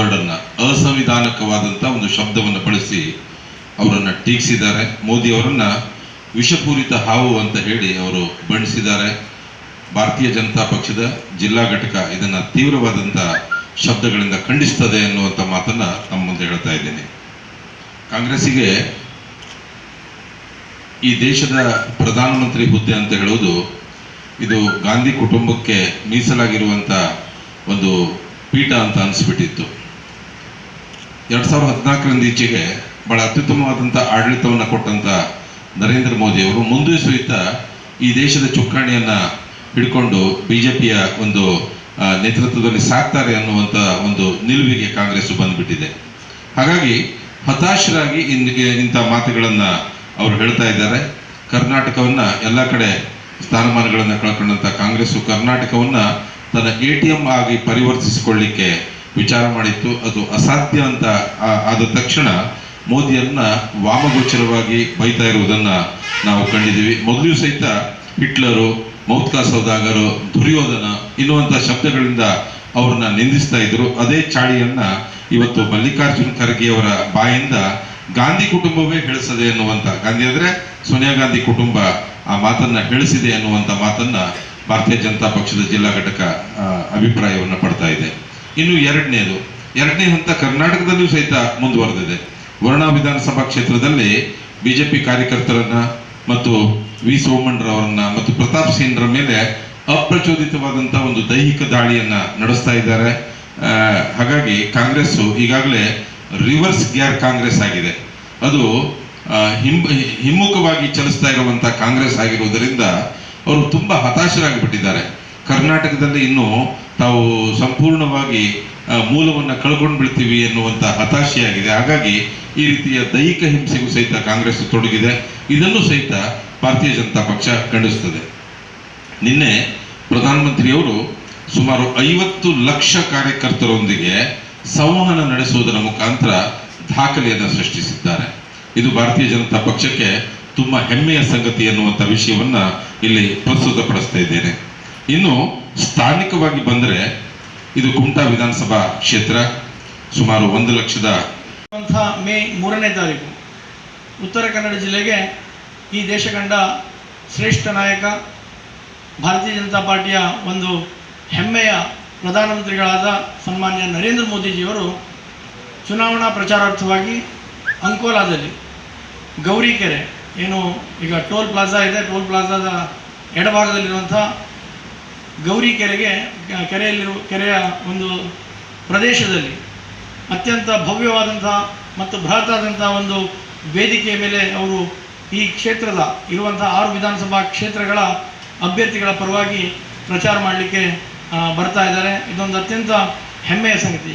ವರ್ಡನ್ನು ಅಸಂವಿಧಾನಕವಾದಂಥ ಒಂದು ಶಬ್ದವನ್ನು ಬಳಸಿ ಅವರನ್ನು ಟೀಕಿಸಿದ್ದಾರೆ. ಮೋದಿ ಅವರನ್ನ ವಿಷಪೂರಿತ ಹಾವು ಅಂತ ಹೇಳಿ ಅವರು ಬಣ್ಣಿಸಿದ್ದಾರೆ. ಭಾರತೀಯ ಜನತಾ ಪಕ್ಷದ ಜಿಲ್ಲಾ ಘಟಕ ಇದನ್ನ ತೀವ್ರವಾದಂಥ ಶಬ್ದಗಳಿಂದ ಖಂಡಿಸ್ತದೆ ಅನ್ನುವಂಥ ಮಾತನ್ನ ತಮ್ಮ ಮುಂದೆ ಹೇಳ್ತಾ ಇದ್ದೀನಿ. ಕಾಂಗ್ರೆಸ್ಸಿಗೆ ಈ ದೇಶದ ಪ್ರಧಾನಮಂತ್ರಿ ಹುದ್ದೆ ಅಂತ ಹೇಳುವುದು ಇದು ಗಾಂಧಿ ಕುಟುಂಬಕ್ಕೆ ಮೀಸಲಾಗಿರುವಂಥ ಒಂದು ಪೀಠ ಅಂತ ಅನಿಸ್ಬಿಟ್ಟಿತ್ತು. ಎರಡ್ ಸಾವಿರದ ಹದಿನಾಲ್ಕರಿಂದ ಈಚೆಗೆ ಬಹಳ ಅತ್ಯುತ್ತಮವಾದಂಥ ಆಡಳಿತವನ್ನು ಕೊಟ್ಟಂತ ನರೇಂದ್ರ ಮೋದಿ ಅವರು, ಮುಂದೆ ಸಹಿತ ಈ ದೇಶದ ಚುಕ್ಕಾಣಿಯನ್ನ ಹಿಡ್ಕೊಂಡು ಬಿಜೆಪಿಯ ಒಂದು ನೇತೃತ್ವದಲ್ಲಿ ಸಾಕ್ತಾರೆ ಅನ್ನುವಂಥ ಒಂದು ನಿಲುವಿಗೆ ಕಾಂಗ್ರೆಸ್ ಬಂದ್ಬಿಟ್ಟಿದೆ. ಹಾಗಾಗಿ ಹತಾಶರಾಗಿ ಇಂಥ ಮಾತುಗಳನ್ನ ಅವರು ಹೇಳ್ತಾ ಇದ್ದಾರೆ. ಕರ್ನಾಟಕವನ್ನ ಎಲ್ಲ ಕಡೆ ಸ್ಥಾನಮಾನಗಳನ್ನು ಕಳ್ಕೊಂಡಂಥ ಕಾಂಗ್ರೆಸ್ ಕರ್ನಾಟಕವನ್ನ ತನ್ನ ಎ ಟಿ ಎಂ ಆಗಿ ಪರಿವರ್ತಿಸಿಕೊಳ್ಳಿಕ್ಕೆ ವಿಚಾರ ಮಾಡಿತ್ತು. ಅದು ಅಸಾಧ್ಯ ಅಂತ ಆದ ತಕ್ಷಣ ಮೋದಿಯನ್ನ ವಾಮಗೋಚರವಾಗಿ ಬೈತಾ ಇರುವುದನ್ನ ನಾವು ಕಂಡಿದ್ದೀವಿ. ಮೊದಲು ಸಹಿತ ಹಿಟ್ಲರು ಮೌತ್ಕಾ ಸೌದಾಗರು ದುರ್ಯೋಧನ ಇನ್ನುವಂಥ ಶಬ್ದಗಳಿಂದ ಅವ್ರನ್ನ ನಿಂದಿಸ್ತಾ ಇದ್ರು. ಅದೇ ಚಾಳಿಯನ್ನ ಇವತ್ತು ಮಲ್ಲಿಕಾರ್ಜುನ್ ಖರ್ಗೆ ಅವರ ಬಾಯಿಂದ ಗಾಂಧಿ ಕುಟುಂಬವೇ ಹೇಳಿಸದೆ ಅನ್ನುವಂಥ ಗಾಂಧಿ ಅಂದ್ರೆ ಸೋನಿಯಾ ಗಾಂಧಿ ಕುಟುಂಬ ಆ ಮಾತನ್ನ ಹೇಳಿಸಿದೆ ಅನ್ನುವಂಥ ಮಾತನ್ನ ಭಾರತೀಯ ಜನತಾ ಪಕ್ಷದ ಜಿಲ್ಲಾ ಘಟಕ ಅಭಿಪ್ರಾಯವನ್ನ ಪಡ್ತಾ ಇದೆ. ಇನ್ನು ಎರಡನೇದು. ಎರಡನೇ ಹಂತ ಕರ್ನಾಟಕದಲ್ಲೂ ಸಹಿತ ಮುಂದುವರೆದಿದೆ. ವರ್ಣಾ ವಿಧಾನಸಭಾ ಕ್ಷೇತ್ರದಲ್ಲಿ ಬಿಜೆಪಿ ಕಾರ್ಯಕರ್ತರನ್ನ ಮತ್ತು ವಿ ಸೋಮಣ್ಣರವರನ್ನ ಮತ್ತು ಪ್ರತಾಪ್ ಸಿಂಗ್ರ ಮೇಲೆ ಅಪ್ರಚೋದಿತವಾದಂತ ಒಂದು ದೈಹಿಕ ದಾಳಿಯನ್ನ ನಡೆಸ್ತಾ ಇದ್ದಾರೆ. ಹಾಗಾಗಿ ಕಾಂಗ್ರೆಸ್ ಈಗಾಗಲೇ ರಿವರ್ಸ್ ಗ್ಯಾರ್ ಕಾಂಗ್ರೆಸ್ ಆಗಿದೆ. ಅದು ಹಿಂ, ಹಿಮ್ಮುಖವಾಗಿ ಚಲಿಸ್ತಾ ಇರುವಂಥ ಕಾಂಗ್ರೆಸ್ ಆಗಿರುವುದರಿಂದ ಅವರು ತುಂಬಾ ಹತಾಶರಾಗಿಬಿಟ್ಟಿದ್ದಾರೆ. ಕರ್ನಾಟಕದಲ್ಲಿ ಇನ್ನು ತಾವು ಸಂಪೂರ್ಣವಾಗಿ ಮೂಲವನ್ನು ಕಳ್ಕೊಂಡು ಬಿಡ್ತೀವಿ ಎನ್ನುವಂತ ಹತಾಶೆಯಾಗಿದೆ. ಹಾಗಾಗಿ ಈ ರೀತಿಯ ದೈಹಿಕ ಹಿಂಸೆಗೂ ಸಹಿತ ಕಾಂಗ್ರೆಸ್ ತೊಡಗಿದೆ. ಇದನ್ನು ಸಹಿತ ಭಾರತೀಯ ಜನತಾ ಪಕ್ಷ ಖಂಡಿಸುತ್ತದೆ. ನಿನ್ನೆ ಪ್ರಧಾನಮಂತ್ರಿಯವರು ಸುಮಾರು ಐವತ್ತು ಲಕ್ಷ ಕಾರ್ಯಕರ್ತರೊಂದಿಗೆ ಸಂವಹನ ನಡೆಸುವುದರ ಮುಖಾಂತರ ದಾಖಲೆಯನ್ನು ಸೃಷ್ಟಿಸಿದ್ದಾರೆ. ಇದು ಭಾರತೀಯ ಜನತಾ ಪಕ್ಷಕ್ಕೆ ತುಂಬ ಹೆಮ್ಮೆಯ ಸಂಗತಿ ಎನ್ನುವಂಥ ವಿಷಯವನ್ನು ಇಲ್ಲಿ ಪ್ರಸ್ತುತಪಡಿಸ್ತಾ ಇದ್ದೇನೆ. ಇನ್ನು ಸ್ಥಾನಿಕವಾಗಿ ಬಂದರೆ ಇದು ಕುಮಟಾ ವಿಧಾನಸಭಾ ಕ್ಷೇತ್ರ ಸುಮಾರು ಒಂದು ಲಕ್ಷದ ಮೇ ಮೂರನೇ ತಾರೀಕು. ಉತ್ತರ ಕನ್ನಡ ಜಿಲ್ಲೆಗೆ ಈ ದೇಶ ಕಂಡ ಶ್ರೇಷ್ಠ ನಾಯಕ, ಭಾರತೀಯ ಜನತಾ ಪಾರ್ಟಿಯ ಒಂದು ಹೆಮ್ಮೆಯ ಪ್ರಧಾನಮಂತ್ರಿಗಳಾದ ಸನ್ಮಾನ್ಯ ನರೇಂದ್ರ ಮೋದಿಜಿಯವರು ಚುನಾವಣಾ ಪ್ರಚಾರಾರ್ಥವಾಗಿ ಅಂಕೋಲಾದಲ್ಲಿ, ಗೌರಿಕೆರೆ, ಏನು ಈಗ ಟೋಲ್ ಪ್ಲಾಜಾ ಇದೆ, ಟೋಲ್ ಪ್ಲಾಜಾದ ಎಡಭಾಗದಲ್ಲಿರುವಂಥ ಗೌರಿ ಕೆರೆಗೆ, ಕೆರೆಯಲ್ಲಿರುವ, ಕೆರೆಯ ಒಂದು ಪ್ರದೇಶದಲ್ಲಿ ಅತ್ಯಂತ ಭವ್ಯವಾದಂಥ ಮತ್ತು ಬೃಹತ್ತಾದಂಥ ಒಂದು ವೇದಿಕೆಯ ಮೇಲೆ ಅವರು ಈ ಕ್ಷೇತ್ರದ, ಇರುವಂಥ ಆರು ವಿಧಾನಸಭಾ ಕ್ಷೇತ್ರಗಳ ಅಭ್ಯರ್ಥಿಗಳ ಪರವಾಗಿ ಪ್ರಚಾರ ಮಾಡಲಿಕ್ಕೆ ಬರ್ತಾ ಇದ್ದಾರೆ. ಇದೊಂದು ಅತ್ಯಂತ ಹೆಮ್ಮೆಯ ಸಂಗತಿ.